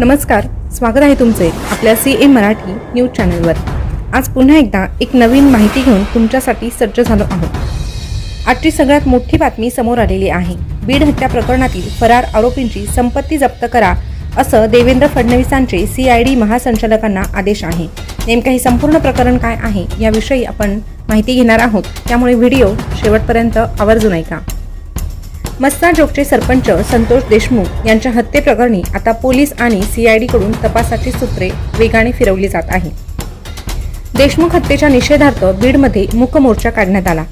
नमस्कार स्वागत आहे तुमचे आपल्या सी ए मराठी न्यूज चॅनलवर. आज पुन्हा एकदा एक नवीन माहिती घेऊन तुमच्यासाठी सज्ज झालो आहोत. आजची सगळ्यात मोठी बातमी समोर आलेली आहे. बीड हत्या प्रकरणातील फरार आरोपींची संपत्ती जप्त करा असं देवेंद्र फडणवीसांचे सी आय डी महासंचालकांना आदेश आहे. नेमकं हे संपूर्ण प्रकरण काय आहे याविषयी आपण माहिती घेणार आहोत. त्यामुळे व्हिडिओ शेवटपर्यंत आवर्जून ऐका. मस्ता जोगचे सरपंच संतोष देशमुख यांच्या हत्येप्रकरणी आता पोलीस आणि सीआयडीकडून तपासाची सूत्रे वेगाने फिरवली जात आहे देशमुख हत्येच्या निषेधार्थ बीडमध्ये मूक मोर्चा काढण्यात आला.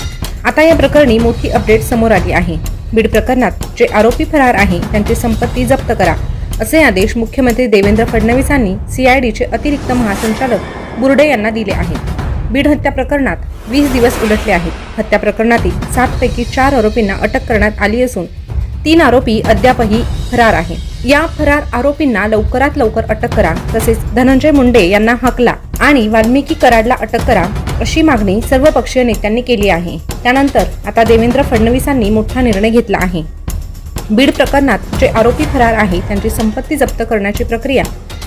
आता या प्रकरणी मोठी अपडेट समोर आली आहे. बीड प्रकरणात जे आरोपी फरार आहे त्यांची संपत्ती जप्त करा असे आदेश मुख्यमंत्री देवेंद्र फडणवीसांनी सीआयडीचे अतिरिक्त महासंचालक बुर्डे यांना दिले आहेत. बीड हत्या प्रकरणात वीस दिवस उलटले आहेत. हत्या प्रकरणातील सातपैकी चार आरोपींना अटक करण्यात आली असून तीन आरोपी अद्यापही फरार आहे या फरार आरोपींना लवकरात लवकर अटक करा तसेच धनंजय मुंडे यांना हकला आणि वाल्मिकी कराडला अटक करा अशी मागणी सर्व पक्षीय नेत्यांनी केली आहे. त्यानंतर आता देवेंद्र फडणवीसांनी मोठा निर्णय घेतला आहे. बीड प्रकरणात जे आरोपी फरार आहे त्यांची संपत्ती जप्त करण्याची प्रक्रिया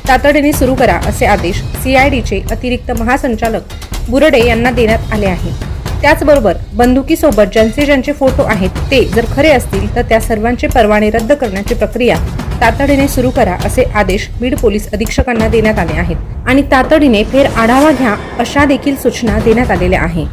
तातडीने सुरू करा असे आदेश सीआयडीचे अतिरिक्त महासंचालक बुरडे यांना देण्यात आले आहे. त्याचबरोबर बंदुकीसोबत ज्यांचे ज्यांचे फोटो आहेत ते जर खरे असतील तर त्या सर्वांचे परवाने रद्द करण्याची प्रक्रिया तातडीने सुरू करा असे आदेश बीड पोलीस अधीक्षकांना देण्यात आले आहेत. आणि तातडीने फेर आढावा घ्या अशा देखील सूचना देण्यात आलेल्या आहे.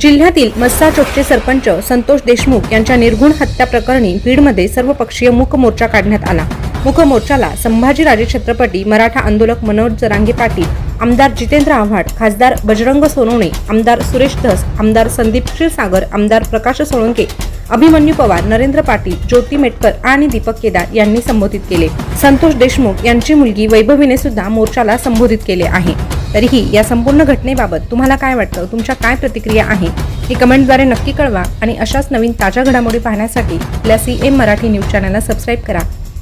जिल्ह्यातील मस्सा चौकचे सरपंच संतोष देशमुख यांच्या निर्गुण हत्या प्रकरणी बीडमध्ये सर्वपक्षीय मूक मोर्चा काढण्यात आला. मुख मोर्चाला संभाजीराजे छत्रपती मराठा आंदोलक मनोज जरांगे पाटील आमदार जितेंद्र आव्हाड खासदार बजरंग सोनवणे आमदार सुरेश धस आमदार संदीप क्षीरसागर आमदार प्रकाश सोळंके अभिमन्यू पवार नरेंद्र पाटील ज्योती मेटकर आणि दीपक केदार यांनी संबोधित केले. संतोष देशमुख यांची मुलगी वैभवीने सुद्धा मोर्चाला संबोधित केले आहे. तरीही या संपूर्ण घटनेबाबत तुम्हाला काय वाटतं? तुमच्या काय प्रतिक्रिया आहे? हे कमेंटद्वारे नक्की कळवा आणि अशाच नवीन ताज्या घडामोडी पाहण्यासाठी आपल्या सी एम मराठी न्यूज चॅनलला सबस्क्राईब करा.